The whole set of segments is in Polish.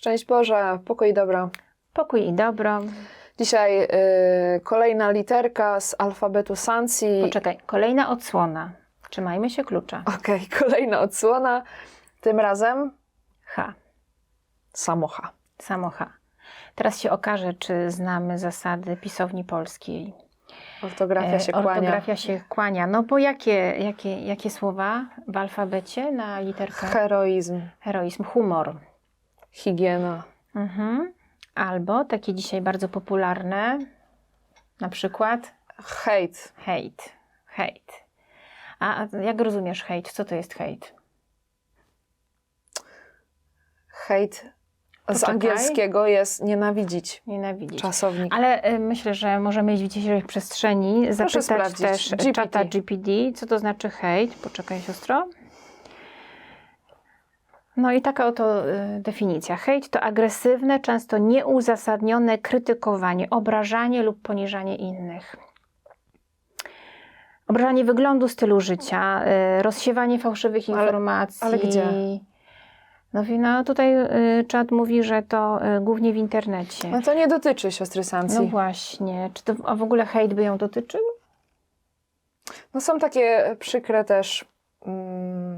Szczęść Boże, pokój i dobro. Pokój i dobro. Dzisiaj y, kolejna literka z alfabetu Sansi. Poczekaj, kolejna odsłona. Trzymajmy się klucza. Okej, kolejna odsłona. Tym razem H. samo H. Samo H. Teraz się okaże, czy znamy zasady pisowni polskiej. Ortografia się E, kłania. Ortografia się kłania. No bo jakie, jakie, jakie słowa w alfabecie na literkę Heroizm, heroizm? Humor. Higiena, Mhm. Albo takie dzisiaj bardzo popularne, na przykład hejt. hejt. Hejt. A a jak rozumiesz hejt? Co to jest hejt? Hejt z Poczekaj. angielskiego jest nienawidzić. Nienawidzić. Czasownik. Ale y, myślę, że możemy w dzisiejszej przestrzeni zapytać sprawdzić. też GPT. czata GPD, co to znaczy hejt. Poczekaj, siostro. No i taka oto y, definicja. Hejt to agresywne, często nieuzasadnione krytykowanie, obrażanie lub poniżanie innych. Obrażanie wyglądu, stylu życia, y, rozsiewanie fałszywych Ale- informacji. ale gdzie? No, no tutaj y, czat mówi, że to głównie w internecie. No to nie dotyczy siostry Sansi. No właśnie. Czy to, a w ogóle hejt by ją dotyczył? No są takie przykre też mm,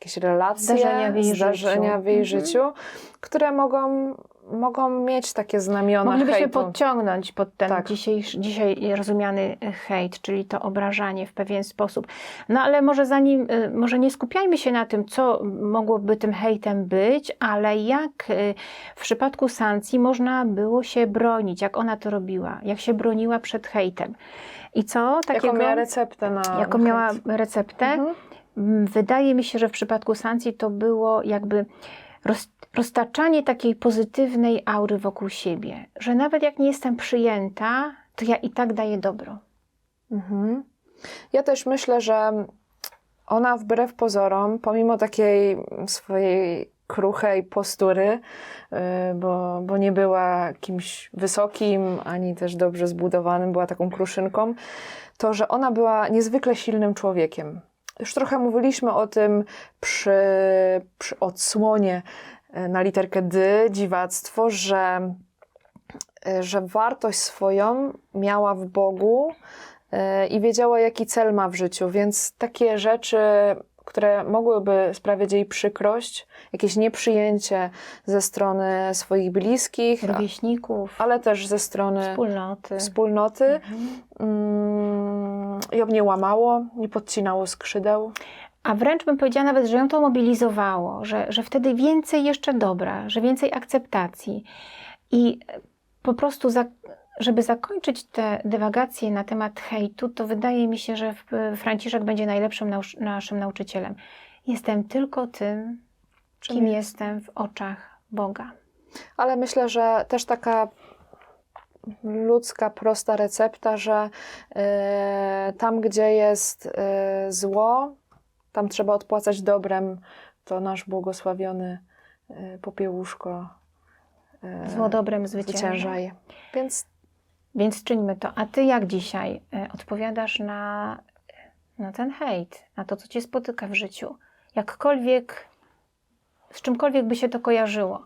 jakieś relacje, Zdarzenia w jej zdarzenia życiu. w jej Mhm. życiu, które mogą, mogą mieć takie znamiona Moglibyśmy hejtu. podciągnąć pod ten Tak. dzisiejszy, dzisiaj rozumiany hejt, czyli to obrażanie w pewien sposób. No ale może zanim, y, może nie skupiajmy się na tym, co mogłoby tym hejtem być, ale jak y, w przypadku Sancji można było się bronić, jak ona to robiła, jak się broniła przed hejtem. I co takiego? Jaką miała receptę na Jaką na miała hejt? receptę? Mhm. Mm, Wydaje mi się, że w przypadku Sancji to było jakby roz, roztaczanie takiej pozytywnej aury wokół siebie, że nawet jak nie jestem przyjęta, to ja i tak daję dobro. Mhm. Ja też myślę, że ona wbrew pozorom, pomimo takiej swojej kruchej postury, yy, bo, bo nie była kimś wysokim, ani też dobrze zbudowanym, była taką kruszynką, to że ona była niezwykle silnym człowiekiem. Już trochę mówiliśmy o tym przy, przy odsłonie yy, na literkę D, dziwactwo, że, yy, że wartość swoją miała w Bogu, yy, i wiedziała, jaki cel ma w życiu, więc takie rzeczy, które mogłyby sprawiać jej przykrość, jakieś nieprzyjęcie ze strony swoich bliskich, Rówieśników, ale też ze strony wspólnoty. wspólnoty, Mhm. Ją nie łamało, nie podcinało skrzydeł. A wręcz bym powiedziała nawet, że ją to mobilizowało, że, że wtedy więcej jeszcze dobra, że więcej akceptacji. I po prostu, za, żeby zakończyć te dywagacje na temat hejtu, to wydaje mi się, że Franciszek będzie najlepszym naszym nauczycielem. Jestem tylko tym, Czym kim jest? jestem w oczach Boga. Ale myślę, że też taka ludzka, prosta recepta, że e, tam, gdzie jest e, zło, tam trzeba odpłacać dobrem. To nasz błogosławiony e, popiełuszko e, Zło dobrem zwycięża. Więc Więc czyńmy to. A ty jak dzisiaj odpowiadasz na, na ten hejt, na to, co cię spotyka w życiu? Jakkolwiek, z czymkolwiek by się to kojarzyło.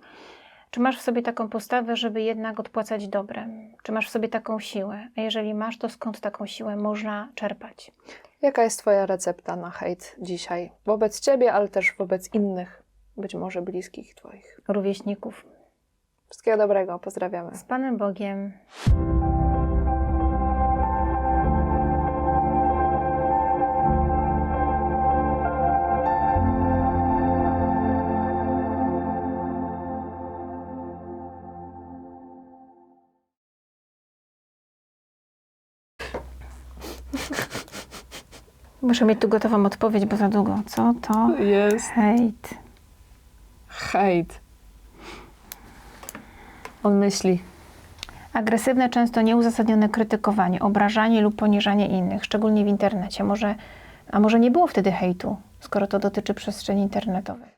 Czy masz w sobie taką postawę, żeby jednak odpłacać dobrem? Czy masz w sobie taką siłę? A jeżeli masz, to skąd taką siłę można czerpać? jaka jest Twoja recepta na hejt dzisiaj? Wobec Ciebie, ale też wobec innych, być może bliskich Twoich. Rówieśników. Wszystkiego dobrego, pozdrawiamy. Z Panem Bogiem. Muszę mieć tu gotową odpowiedź, bo za długo. Co to? Jest Hejt. hejt. On myśli. Agresywne, często nieuzasadnione krytykowanie, obrażanie lub poniżanie innych, szczególnie w internecie. Może, a może nie było wtedy hejtu, skoro to dotyczy przestrzeni internetowej?